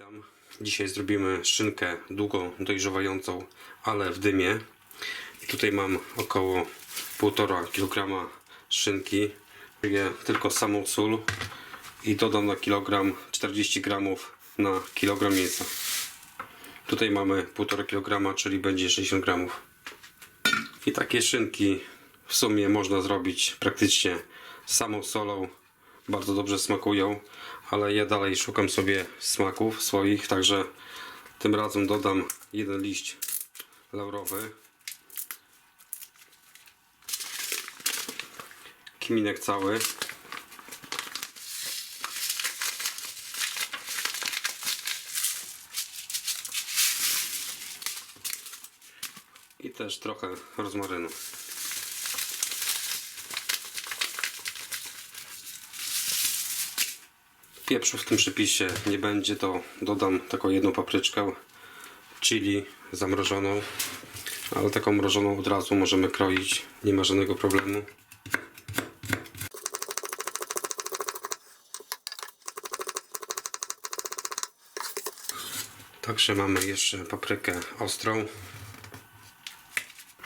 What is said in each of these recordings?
Witam. Dzisiaj zrobimy szynkę długo dojrzewającą, ale w dymie. I tutaj mam około 1,5 kg szynki. Czuję tylko samą sól i dodam na kilogram 40 g na kilogram mięsa. Tutaj mamy 1,5 kg, czyli będzie 60 g. I takie szynki w sumie można zrobić praktycznie samą solą. Bardzo dobrze smakują, ale ja dalej szukam sobie smaków swoich, także tym razem dodam jeden liść laurowy. Kminek cały. I też trochę rozmarynu. Pieprzu w tym przepisie nie będzie, to dodam taką jedną papryczkę chili zamrożoną, ale taką mrożoną od razu możemy kroić, nie ma żadnego problemu. Także mamy jeszcze paprykę ostrą.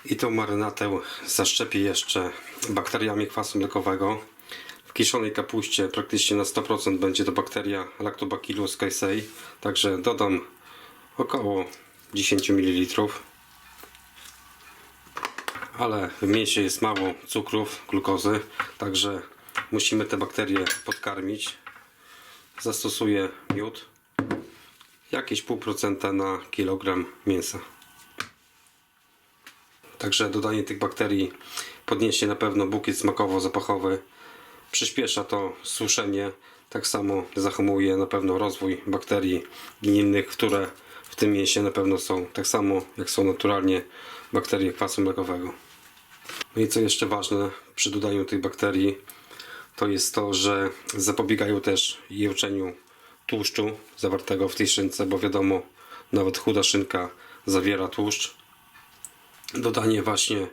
I tą marynatę zaszczepię jeszcze bakteriami kwasu mlekowego. Kiszonej kapuście praktycznie na 100% będzie to bakteria Lactobacillus casei. Także dodam około 10 ml. Ale w mięsie jest mało cukrów, glukozy, także musimy te bakterie podkarmić. Zastosuję miód. Jakieś pół procenta na kilogram mięsa. Także dodanie tych bakterii podniesie na pewno bukiet smakowo-zapachowy. Przyspiesza to suszenie. Tak samo zahamuje na pewno rozwój bakterii gnilnych, które w tym mięsie na pewno są. Tak samo jak są naturalnie bakterie kwasu mlekowego. No i co jeszcze ważne przy dodaniu tych bakterii, to jest to, że zapobiegają też jełczeniu tłuszczu zawartego w tej szynce, bo wiadomo, nawet chuda szynka zawiera tłuszcz dodanie właśnie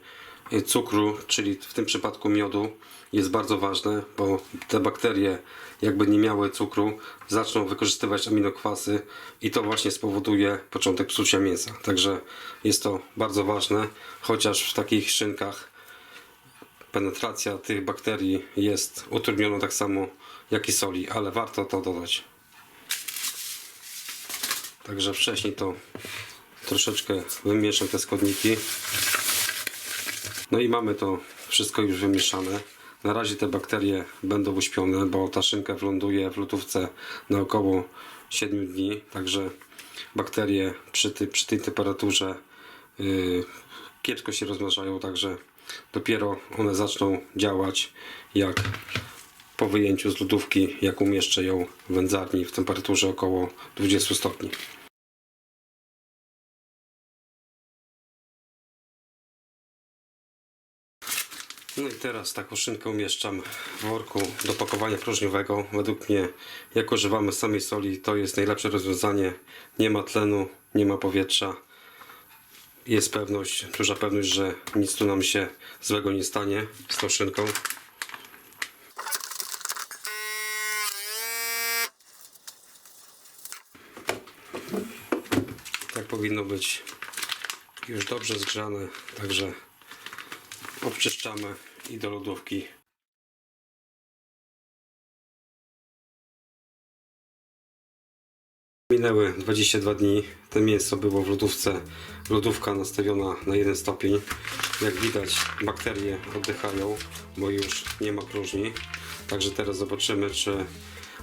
cukru, czyli w tym przypadku miodu jest bardzo ważne, bo te bakterie jakby nie miały cukru, zaczną wykorzystywać aminokwasy i to właśnie spowoduje początek psucia mięsa. Także jest to bardzo ważne, chociaż w takich szynkach penetracja tych bakterii jest utrudniona tak samo jak i soli, ale warto to dodać. Także wcześniej to troszeczkę wymieszam te składniki. No i mamy to wszystko już wymieszane. Na razie te bakterie będą uśpione, bo ta szynka wląduje w lodówce na około 7 dni. Także bakterie przy, ty, przy tej temperaturze yy, kiepsko się rozmnażają, także dopiero one zaczną działać jak po wyjęciu z lodówki, jak umieszczę ją w wędzarni w temperaturze około 20 stopni. No i teraz taką szynkę umieszczam w worku do pakowania próżniowego. Według mnie, jak używamy samej soli, to jest najlepsze rozwiązanie. Nie ma tlenu, nie ma powietrza. Jest pewność, duża pewność, że nic tu nam się złego nie stanie z tą szynką. Tak powinno być już dobrze zgrzane, także obczyszczamy i do lodówki. Minęły 22 dni. To mięso było w lodówce. Lodówka nastawiona na 1 stopień. Jak widać, bakterie oddychają, bo już nie ma próżni. Także teraz zobaczymy, czy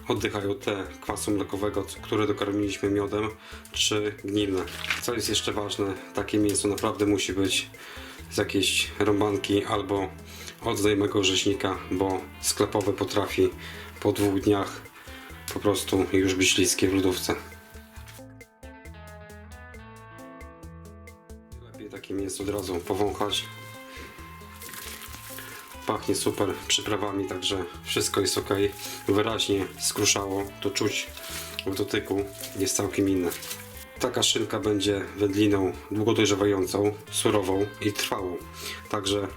oddychają te kwasu mlekowego, które dokarmiliśmy miodem, czy gnilne. Co jest jeszcze ważne, takie mięso naprawdę musi być z jakiejś rąbanki albo od znajomego rzeźnika, bo sklepowe potrafi po dwóch dniach po prostu już być śliskie w lodówce. Lepiej takie mięso od razu powąchać. Pachnie super przyprawami, także wszystko jest ok. Wyraźnie skruszało, to czuć w dotyku, jest całkiem inne. Taka szynka będzie wędliną długo dojrzewającą, surową i trwałą. Także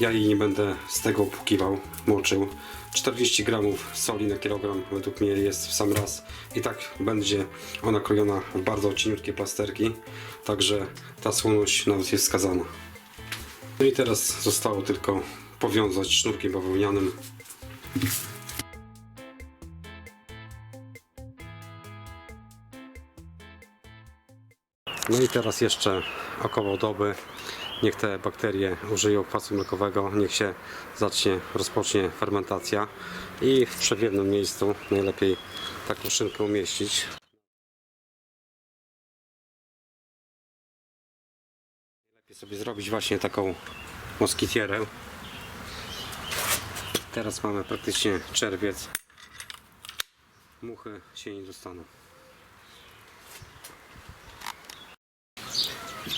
ja jej nie będę z tego opłukiwał, moczył. 40 gramów soli na kilogram według mnie jest w sam raz i tak będzie ona krojona w bardzo cieniutkie plasterki, także ta słoność nawet jest skazana. No i teraz zostało tylko powiązać sznurkiem bawełnianym. No i teraz jeszcze około doby niech te bakterie użyją kwasu mlekowego, niech się zacznie, rozpocznie fermentacja i w przewiewnym miejscu najlepiej taką szynkę umieścić. Lepiej sobie zrobić właśnie taką moskitierę. Teraz mamy praktycznie czerwiec. Muchy się nie dostaną.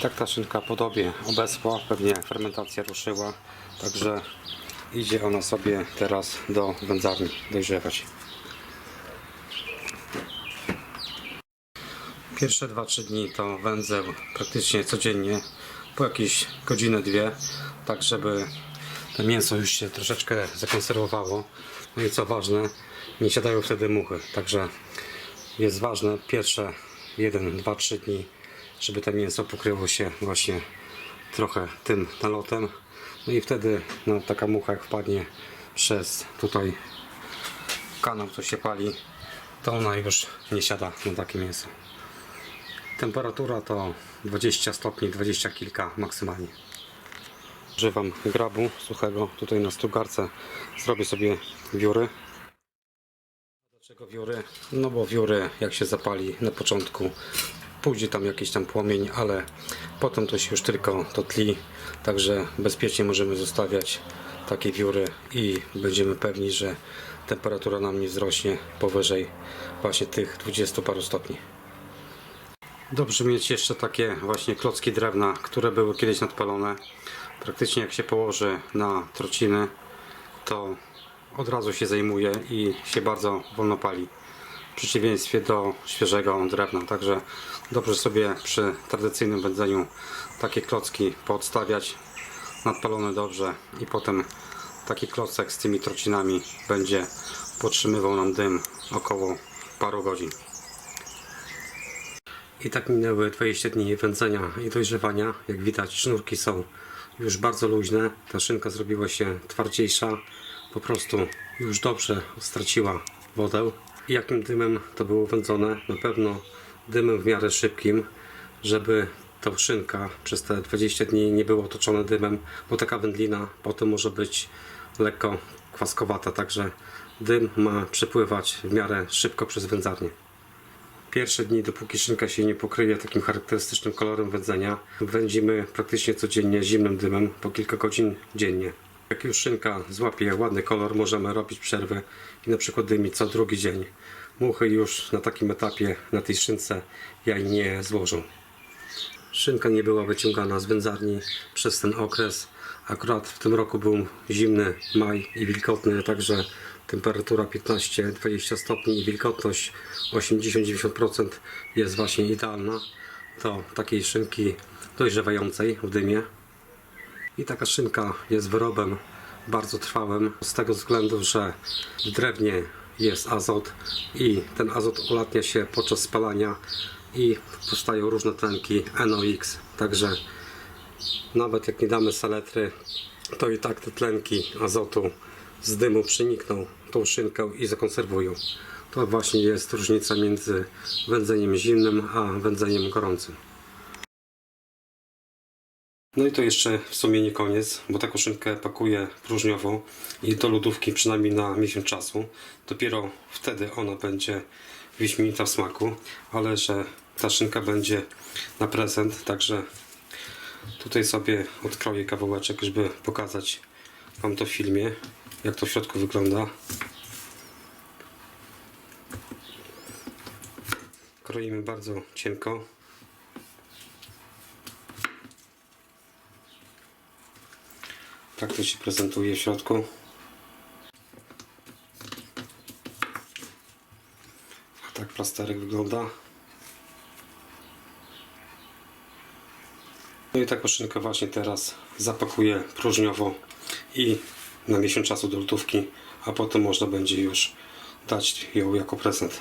Tak ta szynka podobie obesła, pewnie fermentacja ruszyła, także idzie ona sobie teraz do wędzarni dojrzewać. Pierwsze 2-3 dni to wędzę praktycznie codziennie, po jakieś godzinę, dwie, tak żeby to mięso już się troszeczkę zakonserwowało. No i co ważne, nie siadają wtedy muchy, także jest ważne pierwsze 1, 2, 3 dni, żeby to mięso pokryło się właśnie trochę tym nalotem. No i wtedy no, taka mucha jak wpadnie przez tutaj kanał, co się pali, to ona już nie siada na takie mięso. Temperatura to 20 stopni, 20 kilka maksymalnie. Używam grabu suchego tutaj na strugarce. Zrobię sobie wióry. Dlaczego wióry? No bo wióry jak się zapali na początku pójdzie tam jakiś tam płomień, ale potem to się już tylko to tli, także bezpiecznie możemy zostawiać takie wióry i będziemy pewni, że temperatura nam nie wzrośnie powyżej właśnie tych 20 paru stopni. Dobrze mieć jeszcze takie właśnie klocki drewna, które były kiedyś nadpalone. Praktycznie jak się położy na trociny, to od razu się zajmuje i się bardzo wolno pali. Przeciwieństwie do świeżego drewna. Także dobrze sobie przy tradycyjnym wędzeniu takie klocki podstawiać, nadpalone dobrze i potem taki klocek z tymi trocinami będzie podtrzymywał nam dym około paru godzin. I tak minęły 20 dni wędzenia i dojrzewania. Jak widać, sznurki są już bardzo luźne. Ta szynka zrobiła się twardziejsza. Po prostu już dobrze straciła wodę. Jakim dymem to było wędzone? Na pewno dymem w miarę szybkim, żeby ta szynka przez te 20 dni nie było otoczone dymem, bo taka wędlina potem może być lekko kwaskowata, także dym ma przepływać w miarę szybko przez wędzarnię. Pierwsze dni, dopóki szynka się nie pokryje takim charakterystycznym kolorem wędzenia, wędzimy praktycznie codziennie zimnym dymem po kilka godzin dziennie. Jak już szynka złapie ładny kolor, możemy robić przerwy i na przykład dymić co drugi dzień. Muchy już na takim etapie, na tej szynce jaj nie złożą. Szynka nie była wyciągana z wędzarni przez ten okres. Akurat w tym roku był zimny maj i wilgotny, także temperatura 15-20 stopni i wilgotność 80-90% jest właśnie idealna do takiej szynki dojrzewającej w dymie. I taka szynka jest wyrobem bardzo trwałym z tego względu, że w drewnie jest azot i ten azot ulatnia się podczas spalania i powstają różne tlenki NOx. Także nawet jak nie damy saletry, to i tak te tlenki azotu z dymu przenikną tą szynkę i zakonserwują. To właśnie jest różnica między wędzeniem zimnym a wędzeniem gorącym. No i to jeszcze w sumie nie koniec, bo taką szynkę pakuję próżniowo i do lodówki przynajmniej na miesiąc czasu. Dopiero wtedy ona będzie wyśmienita w smaku, ale że ta szynka będzie na prezent, także tutaj sobie odkroję kawałeczek, żeby pokazać Wam to w filmie, jak to w środku wygląda. Kroimy bardzo cienko. Tak to się prezentuje w środku. A tak plasterek wygląda. No i taką szynkę właśnie teraz zapakuję próżniowo i na miesiąc czasu do lodówki, a potem można będzie już dać ją jako prezent.